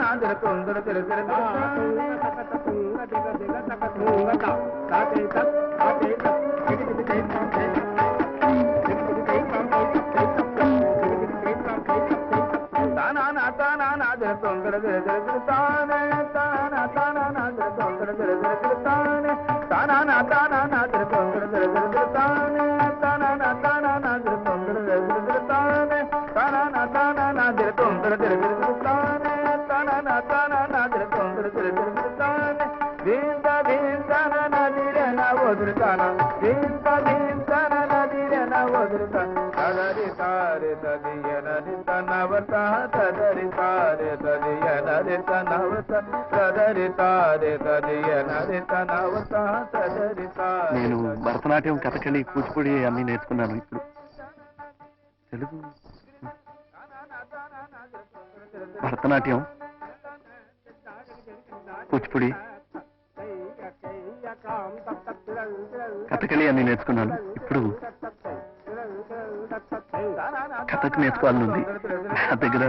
నాదిర తొందర తిర తిర తానా తానా నాదిర తొందర తిర తిర తిర తానే తానా తానా నాదిర తొందర తిర తిర తిర తానే తానా తానా నాదిర తొందర తిర తిర తిర తానే తానా తానా నాదిర తొందర తిర తిర తిర తానే తానా తానా నాదిర తొందర తిర తిర తిర తానే తానా తానా నాదిర తొందర తిర తిర తిర తానే నేను భరతనాట్యం కథకళి కూచిపూడి అన్ని నేర్చుకున్నాను ఇప్పుడు. తెలుగు. భరతనాట్యం కూచిపూడి. కథకళి అని నేర్చుకున్నాను. ఇప్పుడు కథకు నేర్చుకోవాలనుంది. నా దగ్గర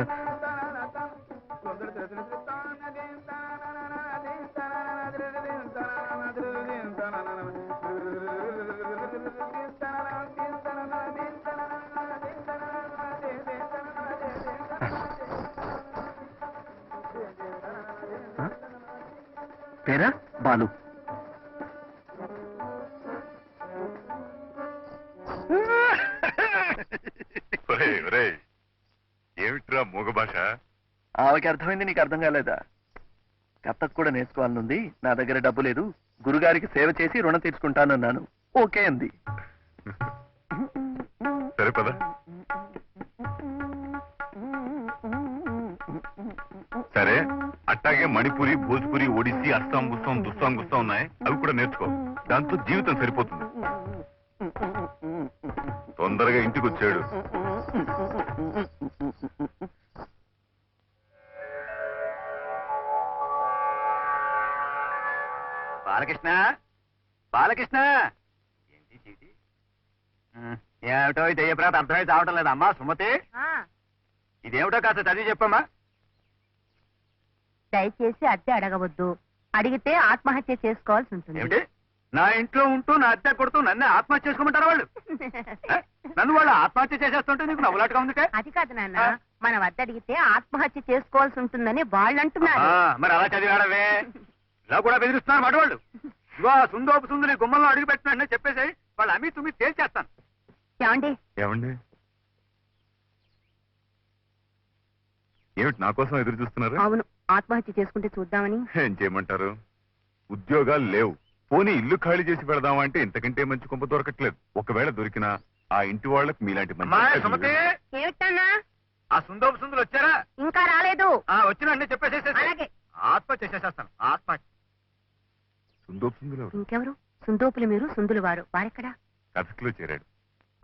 పేరా? బాలు. ఒరేయ్, ఒరేయ్, ఏమిట్రా మూగ భాష? ఆమెకి అర్థమైంది నీకు అర్థం కాలేదా? కథకు కూడా నేర్చుకోవాలనుంది నా దగ్గర డబ్బు లేదు గురుగారికి సేవ చేసి రుణం తీర్చుకుంటానన్నాను. ఓకే అంది. సరే పద. అట్టాగే మణిపురి భోజ్పురి ఒడిస్సీ అస్సాం గుస్సాం దుస్సాం గుస్సాం ఉన్నాయి. అవి కూడా నేర్చుకో. దాంతో జీవితం సరిపోతుంది. తొందరగా ఇంటికి వచ్చాడు బాలకృష్ణ? బాలకృష్ణ ఏమిటో ఇది అయ్యప్రాత అర్థమైతే అవటం లేదమ్మా సుమతి. ఇదేమిటో కాస్త చదివి చెప్పమ్మా. దయచేసి అద్దె అడగవద్దు. అడిగితే ఆత్మహత్య చేసుకోవాల్సి ఉంటుంది. ఏమిటి? నా ఇంట్లో ఉంటూ నా అద్దె కొడుతూ నన్ను ఆత్మహత్య చేసుకోమంటారా వాళ్ళు? ఏ? నన్ను వాళ్ళు ఆత్మహత్య చేసేస్తుంటే నీకు నవ్వులాటగా ఉంది అది కాదు నాన్న. మన వద్ద అడిగితే ఆత్మహత్య చేసుకోవాల్సి ఉంటుందని వాళ్ళు అంటున్నారు. మరి అలా చదివాడవే? ఇలా కూడా బెదిరిస్తున్నారు మాట వాళ్ళు. ఇగో సుందోపు సుందుని గుమ్మంలో అడుగు పెట్టినా చెప్పేసి వాళ్ళు అమ్మి తుమ్మి తేల్చేస్తాను. ఏమండి? ఏమండి? ఏమిటి నా కోసం ఎదురు చూస్తున్నారు? అవును. ఆత్మహత్య చేసుకుంటే చూద్దామని. ఏం చేయమంటారు? ఉద్యోగాలు లేవు. పోనీ ఇల్లు ఖాళీ చేసి పెడదామా అంటే ఇంతకంటే మంచి కొంప దొరకట్లేదు. ఒకవేళ దొరికినా ఆ ఇంటి వాళ్ళకి మీలాంటి మంచి సుమతి! ఏమిటన్నా? ఆ సుందోపు సుందులు వచ్చారా? ఇంకా రాలేదు. ఆ వచ్చినండి చెప్పేసేసి అలాగే. ఆత్మహత్య చేసేస్తాను. ఆత్మహత్య. సుందోపుసుందులు ఎవరు? ఇంకెవరు? సుందోపులు మీరు సుందులు వారు. వారెక్కడా? కథకులో చేరాడు.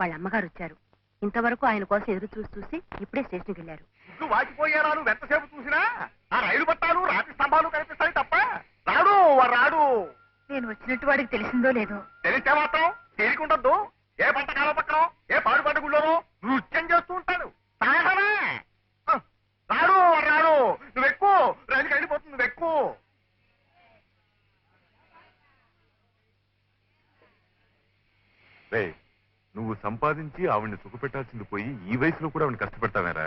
వాళ్ళ అమ్మగారు వచ్చారు. ఇంతవరకు ఆయన కోసం ఎదురు చూసి చూసి ఇప్పుడే స్టేషన్కి వెళ్ళారు. ఇల్లు వాచిపోయారా నువ్వు ఎంతసేపు చూసినా ఆ రైలు పట్టాలు రాతి స్తంభాలు కనిపిస్తాయి తప్ప రాడు వాడు రాడు. నేను వచ్చినట్టు వాడికి తెలిసిందో లేదో? తెలిస్తే మాత్రం తేలికుండద్దు. ఏ పంట కాలం పక్కన ఏ పాడు పంట గుళ్ళోనో నృత్యం చేస్తూ ఉంటాడు. ఆ, రాడు వాడు రాడు. నువ్వు ఎక్కువ రైలుకి వెళ్ళిపోతుంది నువ్వు ఎక్కువ రేయ్, నువ్వు సంపాదించి ఆవిడ్ని సుఖపెట్టాల్సింది పోయి ఈ వయసులో కూడా ఆవిడ కష్టపెడతావేరా?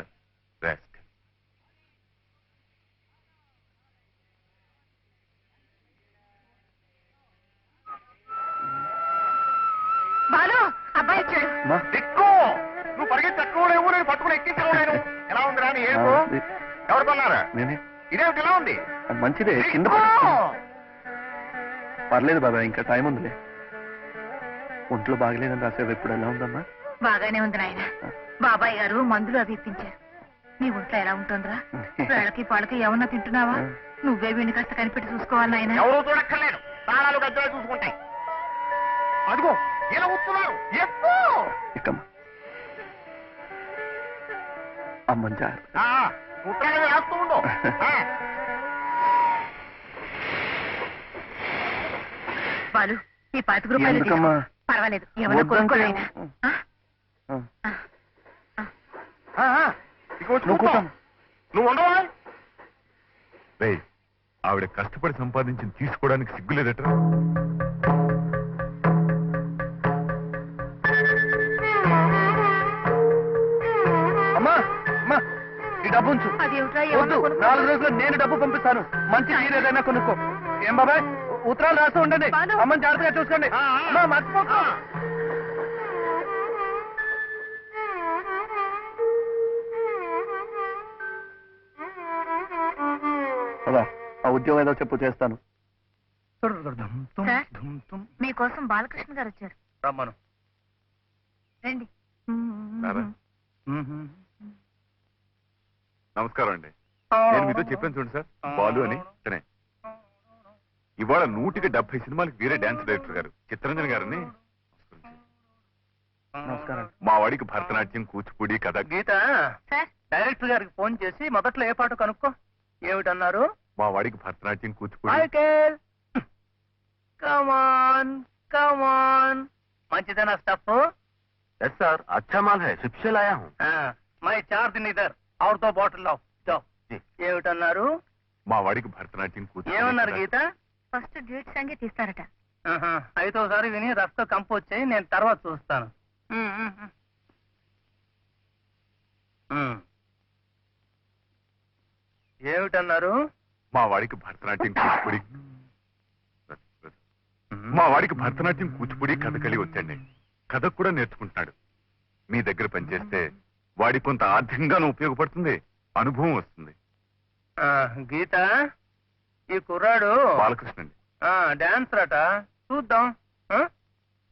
మంచిదే కింద. పర్లేదు బాబా ఇంకా టైం ఉందిలే. ఒంట్లో బాగలేదని రాసేవి ఇప్పుడు ఎలా ఉందమ్మా? బాగానే ఉంది నాయన. బాబాయ్ గారు మందులు అవి ఇప్పించారు. నీ ఒంట్లో ఎలా ఉంటుందిరా? వేళకి పాలకి ఏమన్నా తింటున్నావా? నువ్వే వీడిని కాస్త కనిపెట్టి చూసుకోవాలి నాయన. ఎవరు చూడక్కర్లేదు. తాళాలు గద్దలు చూసుకుంటాయి. అదిగో ఇలా ఉత్తున్నారు ఎక్కువ ఇక్కమ్మా అమ్మని జాగ్రత్త ఉత్తరాలు రాస్తూ ఉండు ఆ. బాలు ఈ పాతిక రూపాయలు తీసుకో. ఎందుకమ్మా? పర్వాలేదు ఏమన్నా వద్దంటే- కొనుక్కో నాయనా. ఆ? ఆ, ఆ. ఆ, ఆ. ఇక వచ్చి నువ్వు కూర్చో. కూర్చోమ్మా. నువ్వు ఉండవా రే ఆవిడ కష్టపడి సంపాదించి తీసుకోవడానికి సిగ్గులేదట్రా అమ్మా అమ్మా ఈ డబ్బు ఉంచు అదేమిట్రా వద్దు ఏమన్నా కొనుక్కో. నాలుగు రోజుల్లో నేను డబ్బు పంపిస్తాను మంచి ఏదైనా కొనుక్కో ఏం బాబాయ్ ఉత్తరాలు రాస్తూ ఉండండి. అమ్మని జాగ్రత్తగా చూసుకోండి. మర్చిపోకు. అలా ఆ ఉద్యోగం ఏదో చెప్పు చేస్తాను? మీకోసం బాలకృష్ణ గారు వచ్చారు. రమ్మను. రండి? నమస్కారం అండి. నేను మీతో చెప్పాను చూడండి సార్. బాలు అని తనే. ఇవాళ నూటికి డెబ్బై సినిమాలకు వేరే డాన్స్ డైరెక్టర్ గారు చిత్తరంజన్ గారని నమస్కారం మా వాడికి భరతనాట్యం కూచిపూడి కథ గీత సార్ డైరెక్టర్ గారికి ఫోన్ చేసి మొదట్లో ఏ పాట కనుక్కో ఏమిటన్నారు మా వాడికి Bharatanatyam Kuchipudi Michael come on come on మంచిదేనా స్టఫ్ సార్ అచ్చా మాల్ హై శిక్ష లాయా who my char din either और दो బాటిల్ లావ్ జావ్ ఏమిటన్నారు మా వాడికి భరతనాట్యం కూచిపూడి ఏమన్నారు కథ. గీత ఫస్ట్ డ్యూట్ సంగీత తీస్తారట. ఆహా, అయితే ఒకసారి విని రఫ్తో కంపోజ్ చేయి నేను తర్వాత చూస్తాను. ఏమిటన్నారు? మా వాడికి భరతనాట్యం కూచిపూడి. మా వాడికి భరతనాట్యం కూచిపూడి కథకళి వచ్చండి కథ కూడా నేర్చుకుంటున్నాడు మీ దగ్గర పనిచేస్తే వాడి కొంత ఆర్థికంగానూ ఉపయోగపడుతుంది అనుభవం వస్తుంది. ఆ, గీత? ఈ కుర్రాడు బాలకృష్ణ డాన్స్ రాట చూద్దాం.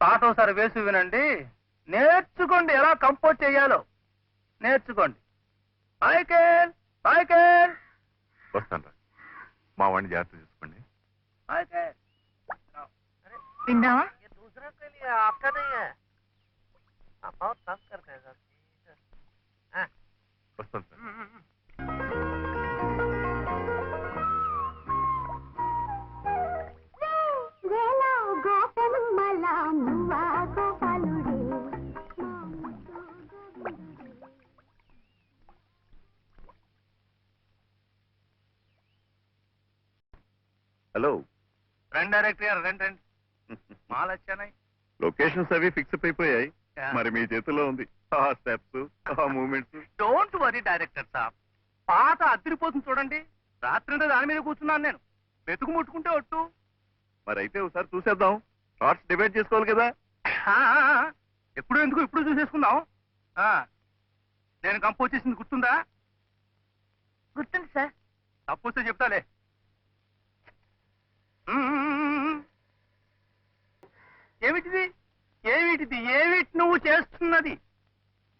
పాట ఒకసారి వేసి వినండి. నేర్చుకోండి ఎలా కంపోజ్ చేయాలో. నేర్చుకోండి. Michael Michael. వస్తాను మా వాడిని జాగ్రత్త చూసుకోండి. మైకేల్. విన్నావా వస్తాను సార్. హలో. రండి డైరెక్టర్ గారు రండి రండి. మాలు వచ్చానాయి. లొకేషన్స్ అవి ఫిక్స్ అయిపోయాయి. Yeah. మరి మీ చేతిలో ఉంది. ఆ స్టెప్స్ ఆ మూమెంట్స్. డోంట్ వరీ డైరెక్టర్ సాబ్. పాట అదిరిపోతుంది చూడండి. రాత్రి దాని మీద కూర్చున్నాను నేను. వెతుకు ముట్టుకుంటే ఒట్టు. మరి అయితే ఒకసారి చూసేద్దాం. షార్ట్స్ డిబేట్ చేసుకోవాలి కదా. ఎప్పుడు ఎందుకు ఇప్పుడు చూసేసుకుందాం. ఆ, నేను కంపోజ్ చేసింది గుర్తుందా? గుర్తుంది సార్. తప్పొస్తే చెప్తాలే. మ్మ్. ఏమిటిది? ఏమిటిది? ఏమిటి నువ్వు చేస్తున్నది?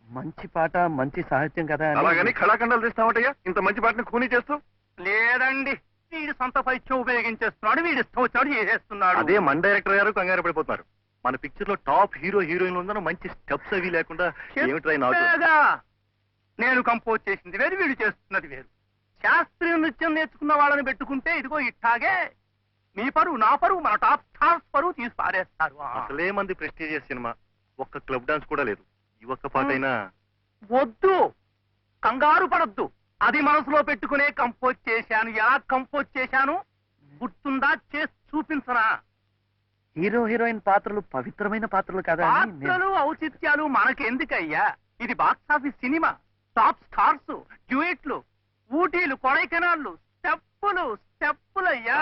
మంచి పాట మంచి సాహిత్యం కదా అని- అలాగని కళాఖండాలు తీస్తామటయ్యా ఇంత మంచి పాటని ఖూనీ చేస్తూ? లేదండి. వీడి సొంత పైత్యం ఉపయోగించేస్తున్నాడు వీడి ఇష్టం వచ్చాడు చేసేస్తున్నాడు. అదే మన డైరెక్టర్ గారు కంగారు పడిపోతున్నారు. మన పిక్చర్లో టాప్ హీరో హీరోయిన్ ఉందన్న మంచి స్టెప్స్ అవి లేకుండా ఏమిట్రా ఈ నాటు చెప్పేగా. నేను కంపోజ్ చేసింది వేరు వీడు చేస్తున్నది వేరు. శాస్త్రీయ నృత్యం నేర్చుకున్న వాళ్ళని పెట్టుకుంటే ఇదిగో ఇట్టాగే. మీ పరువు నా పరువు మన టాప్ స్టార్స్ పరువు తీసి పారేస్తారు. అసలే మంది ప్రెస్టీజియస్ సినిమా. ఒక్క క్లబ్ డాన్స్ కూడా లేదు. ఈ ఒక్క పాటైనా వద్దు. కంగారు పడద్దు. అది మనసులో పెట్టుకునే కంపోజ్ చేశాను. ఎలా కంపోజ్ చేశాను? గుర్తుందా? చేసి చూపించనా? హీరో హీరోయిన్ పాత్రలు పవిత్రమైన పాత్రలు కదా పాత్రలు ఔచిత్యాలు మనకెందుకయ్యా? ఇది box office cinema. Top stars డ్యూయిట్లు ఊటీలు కొడైకెనాళ్ళు స్టెప్పులు స్టెప్పులయ్యా.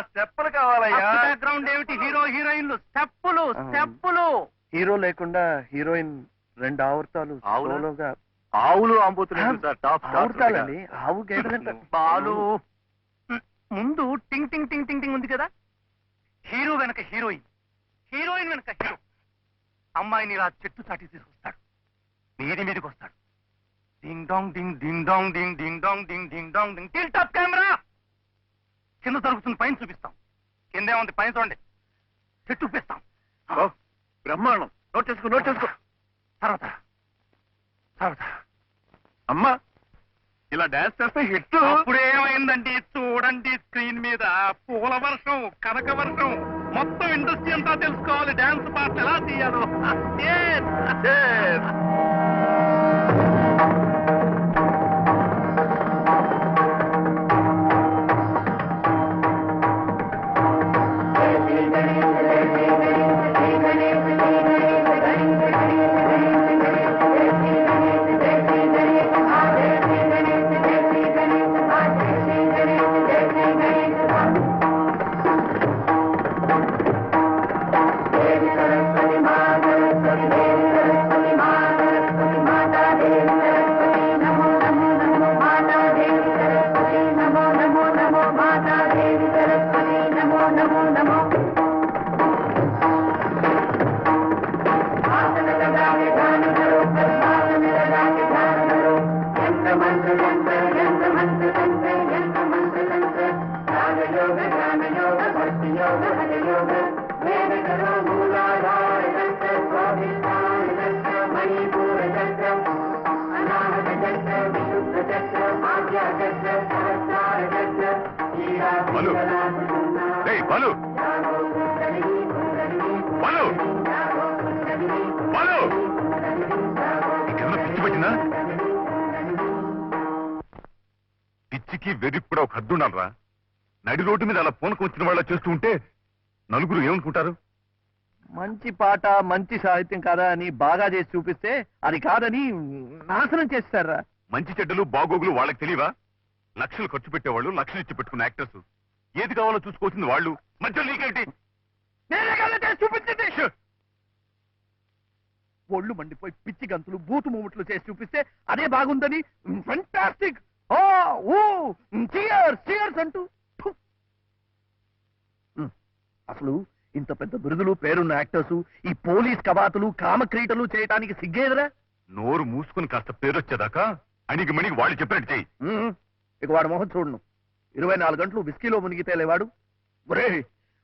స్టెప్పులు కావాలయ్యా. బ్యాక్గ్రౌండ్ ఏమిటి? హీరో హీరోయిన్లు. స్టెప్పులు. స్టెప్పులు. హీరో లేకుండా హీరోయిన్ రెండు ఆవర్తాలు ఆవులా? సోలోగా. ఆవులు ఆంబోతులేదు సార్ టాప్ ఆవుతాలండి. ఆవు బాలు. ముందు టింగ్ టింగ్ టింగ్ టింగ్ టింగ్ ఉంది కదా? హీరో వెనక హీరోయిన్. హీరోయిన్ వెనక హీరో. అమ్మాయిని ఇలా చెట్టు చాటి తీసుకొస్తాడు. మీది మీదకి వస్తాడు. Ding dong ding ding dong ding ding dong ding ding dong ding. Tilt up camera! కింద జరుగుతుంది పైన చూపిస్తాం. కిందే ఉంది పైన చూడండి. చెట్టు చూపిస్తాం బ్రహ్మాండం. నోట్ చేసుకో నోట్ చేసుకో. తర్వాత తర్వాత. అమ్మా ఇలా డాన్స్ చేస్తే హిట్. అప్పుడు ఏమైందండి చూడండి స్క్రీన్ మీద. పూల వర్షం కనక వర్షం. మొత్తం ఇండస్ట్రీ అంతా తెలుసుకోవాలి. డాన్స్ పాటలు ఎలా తీయాలో. ఉండాలరా నడి రోడ్డు మీద అలా పూనకు వచ్చిన వాళ్ళ చేస్తూ ఉంటే నలుగురు ఏమనుకుంటారు? మంచి పాట మంచి సాహిత్యం కాదా అని బాగా చేసి చూపిస్తే అది కాదని నాశనం చేస్తారా? మంచి చెడ్డలు బాగోగులు వాళ్ళకి తెలియవా? లక్షలు ఖర్చు పెట్టేవాళ్ళు లక్షలు ఇచ్చి పెట్టుకున్న యాక్టర్స్. ఏది కావాలో చూసుకోవాల్సింది వాళ్ళు. మధ్యలో నీకేంటి! ఒళ్ళు మండిపోయి పిచ్చి గంతులు బూతు మూమెంట్లు చేసి చూపిస్తే అదే బాగుందని. Fantastic oh oh cheers cheers అంటూ అసలు ఇంత పెద్ద బిరుదులు పేరున్న యాక్టర్స్ ఈ పోలీస్ కవాతులు కామక్రీటలు చేయటానికి సిగ్గేదిరా? నోరు మూసుకుని కాస్త పేరొచ్చేదాకా అణిగి మణిగి వాళ్ళు చెప్పినట్టు చెయ్యి. ఇక వాడు మొహం చూడను. ఇరవై నాలుగు గంటలు విస్కీలో మునిగితే లేవాడు. ఒరే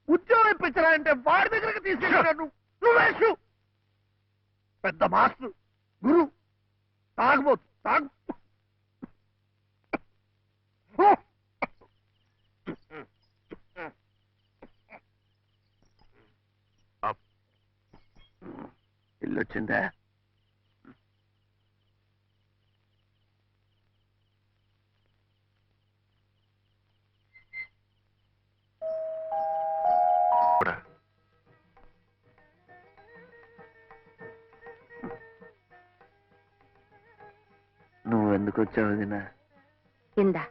ఉద్యోగం ఇప్పించరా అంటే వాడి దగ్గరకు తీసుకెళ్ళాను నువ్వేసు పెద్ద మాస్టర్ గురు తాగబోతు తాగు. అప్. ఇల్లు వచ్చిందా కూడా. నువ్వు ఎందుకు వచ్చావు దినా ఇందా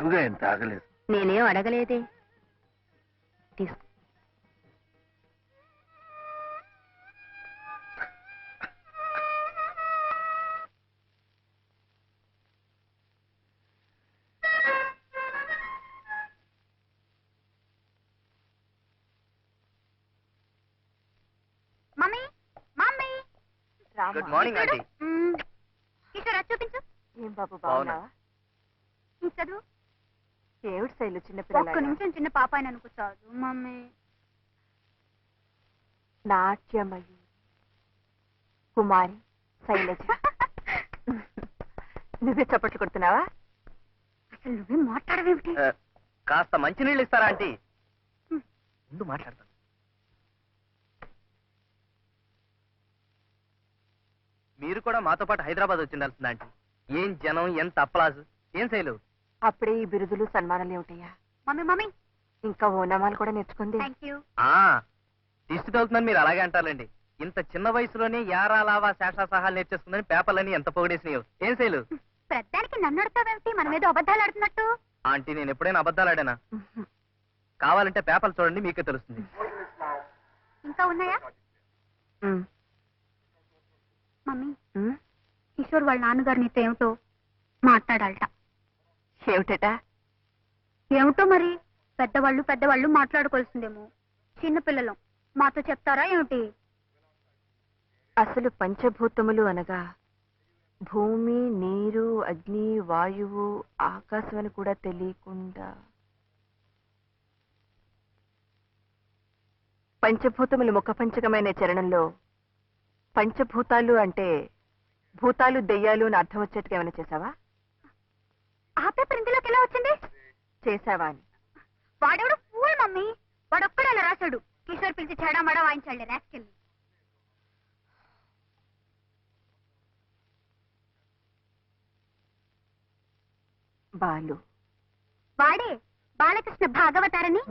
ఎక్కువగా ఏం తాగలేదు. నేనేం అడగలేదే. తీసుకో. Mummy mummy. Good morning aunty. మ్మ్. కిషోర్ అది చూపించు. ఏం బాబు బాగున్నావా? చదువు. ఏమిటి శైలు చిన్న ఒక్క నిమిషం చిన్న పాప అని అనుకో చదువు మమ్మీ. నాట్యమయి. కుమారి శైలజ. నువ్వే చప్పట్లు కొడుతున్నావా? అసలు నువ్వే మాట్లాడవేమిటి? కాస్త మంచినీళ్ళు ఇస్తారా ఆంటీ? ముందు మాట్లాడతాను. మీరు కూడా మాతో పాటు హైదరాబాద్ వచ్చిండాల్సింది ఆంటీ? ఏం జనం ఎంత అప్పలాజు ఏం శైలు? అప్పుడే ఈ బిరుదులు సన్మానాలు ఏమిటయ్యా? Mummy mummy. ఇంకా ఓనామాలు కూడా నేర్చుకుంది. థ్యాంక్ యూ ఆ దిష్టి తగులుతుందని మీరు అలాగే అంటారండి ఇంత చిన్న వయసులోనే యారా లావా శేషా సహాలు నేర్చేసుకుందని పేపర్లని ఎంత పొగిడేసినాయో. ఏం శైలు? ప్రతిదానికి నన్ను అడుగుతావేమిటి? మనం ఏదో అబద్ధాలు ఆడుతున్నట్టు. ఆంటీ నేను ఎప్పుడైనా అబద్ధాలు ఆడానా? కావాలంటే పేపర్లు చూడండి మీకే తెలుస్తుంది. ఇంకా ఉన్నాయా? ఉమ్, మమ్మీ ఉమ్, కిషోర్ వాళ్ళ నాన్నగారు నీతో ఏమిటో మాట్లాడాలట. ఏమిటట? ఏమిటో మరి? పెద్దవాళ్ళు పెద్దవాళ్ళు మాట్లాడుకోవాల్సిందేమో. చిన్నపిల్లలం మాతో చెప్తారా ఏమిటి? అసలు పంచభూతములు అనగా భూమి నీరు అగ్ని వాయువు ఆకాశం అని కూడా తెలియకుండా. పంచభూతములు ముఖపంచకమైన చరణంలో పంచభూతాలు అంటే భూతాలు దెయ్యాలు అని అర్థం వచ్చేట్టుగా ఏమైనా చేసావా ఆ పేపర్ ఇందులోకి ఎలా వచ్చింది? చేసావా అని వాడెవడు? Fool mummy. వాడొక్కడే అలా రాశాడు. కిషోర్ పిలిచి చెడా మడ వాయించాడు రాసుకెళ్ళి బాలు. వాడే బాలకృష్ణ భాగవతారని?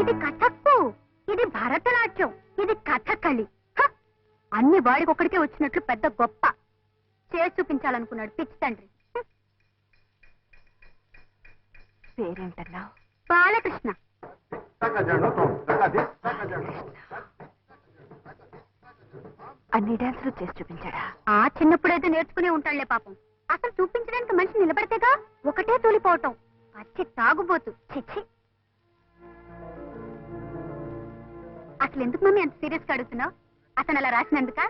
ఇది కథక్కు ఇది భరతనాట్యం. ఇది కథకళి. అన్ని అన్ని వాడికొక్కడికే వచ్చినట్లు పెద్ద గొప్ప. చేసి చూపించాలనుకున్నాడు పిచ్చి తండ్రి హ్మ్. పేరేంటన్నావు బాలకృష్ణ. అన్ని డాన్సులు చేసి చూపించాడా? ఆ చిన్నప్పుడైతే నేర్చుకునే ఉంటాడులే పాపం. అసలు చూపించడానికి మనిషి నిలబడితేగా ఒకటే తూలిపోవటం. పచ్చి తాగుబోతు. చిచ్చి. అసలు ఎందుకు మమ్మీ అంత సీరియస్గా అడుగుతున్నావు? అతను అలా రాసినందుక.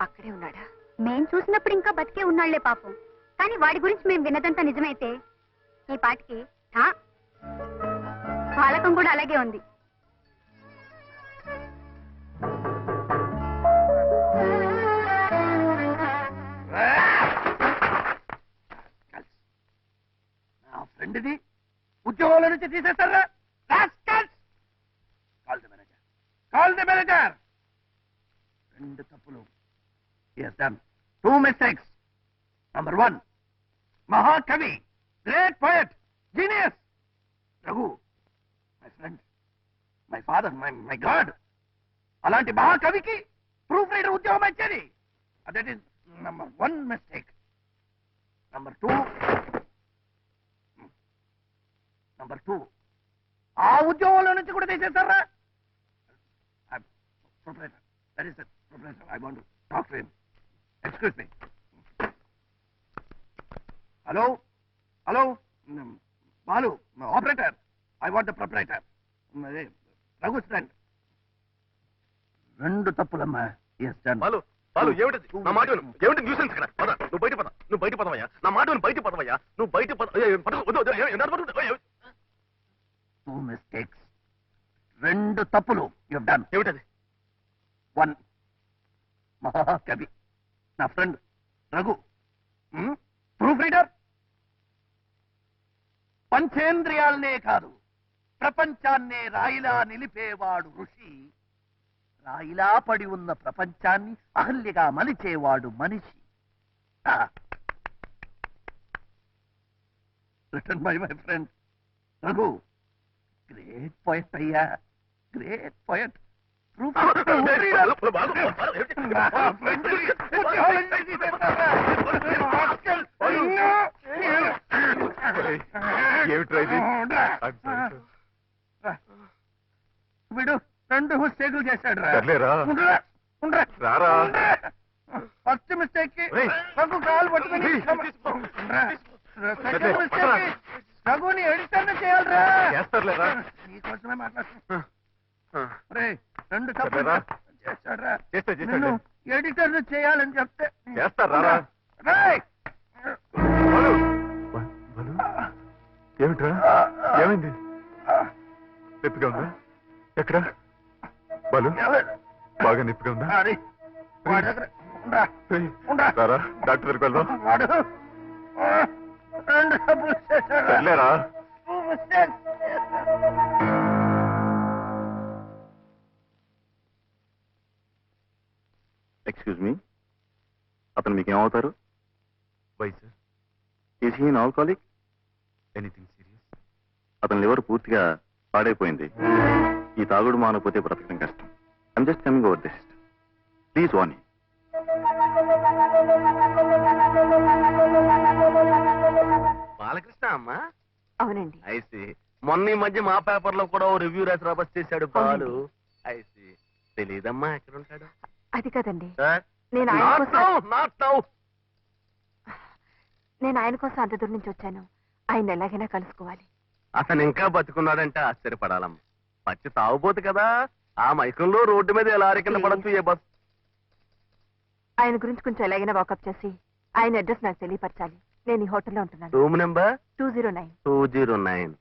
అక్కడే ఉన్నాడా? మేం చూసినప్పుడు ఇంకా బతికే ఉన్నాళ్ళే పాపం. కానీ వాడి గురించి మేము విన్నదంతా నిజమైతే ఈ పాటికి పాలకం కూడా అలాగే ఉంది. నా ఫ్రెండ్ది ఉద్యోగంలో నుంచి తీసేస్తారు? రెండు తప్పులు. టూ మిస్టేక్స్ నంబర్ వన్ మహాకవి great poet genius Raghu my friend my father my my god అలాంటి మహాకవికి ప్రూఫ్ రైటర్ ఉద్యోగం ఇచ్చేది. That is number one mistake number two number two ఆ ఉద్యోగంలో నుంచి కూడా తీసేస్తారా? Professor that is professor I want talk to him excuse me hello? Hello? Balu operator. I want the proprietor. Raghu stand రెండు తప్పులమ్మా. బాలు బాలు ఏమిటి నా మాట విను. ఏమిటి న్యూసెన్స్ ఇక్కడ? పద నువ్వు బయట పద నువ్వు బయట పదవయ్యా. నా మాట విను, బయట పదవయ్యా. నువ్వు బయట టూ మిస్టేక్స్ రెండు తప్పులు. యు డన్ ఏమిటది? వన్ మహాకవి. నా ఫ్రెండ్ రఘు. ప్రూఫ్ రీడర్ పంచేంద్రియాలనే కాదు ప్రపంచాన్నే రాయిలా నిలిపేవాడు ఋషి. రాయిలా పడి ఉన్న ప్రపంచాన్ని అహల్యగా మలిచేవాడు మనిషి. Return by my friend Raghu great poet అయ్యా గ్రేట్ పోయట్ వీడు రెండు మిస్టేకులు చేశాడు. రారా. ఫస్ట్ మిస్టేక్కి. రఘు కాలు పట్టుకుని. సెకండ్ మిస్టేక్ రఘుని ఎడిటర్ చేయాలరా చేస్తారులేరా. నీకోసమే మాట్లాడుతున్నా రెండు తప్పులు సర్లేరా. చేశాడురా. చేస్తా, చేస్తా. నిన్ను ఎడిటర్ చేయాలని చెప్తే. చేస్తారు, అతని లివర్ పూర్తిగా పాడైపోయింది. ఈ తాగుడు మానకపోతే బ్రతకడం కష్టం. I'm just coming over this please Vani Balakrishna అమ్మా. అవునండి. ఐసి మొన్న ఈ మధ్య మా పేపర్లో కూడా ఓ రివ్యూ రాసి రాబస్ చేశాడు బాలు. ఐసి తెలీదమ్మా ఎక్కడ ఉంటాడు? అది కదండి. సార్? నేను ఆయన కోసం నేను ఆయన కోసం అంత దూరం నుంచి వచ్చాను. ఆయన ఎలాగైనా కలుసుకోవాలి. అతను ఇంకా బతుకున్నాడంటే ఆశ్చర్యపడాలమ్మ. పచ్చి తాగుబోతు కదా. ఆ మైకంలో రోడ్డు మీద ఎలా కింద పడచ్చు ఏ బస్? ఆయన గురించి కొంచెం ఎలాగైనా వాకప్ చేసి ఆయన అడ్రస్ నాకు తెలియపరచాలి. నేను ఈ హోటల్లో ఉంటున్నాను. Room number? Two zero nine. Two zero nine.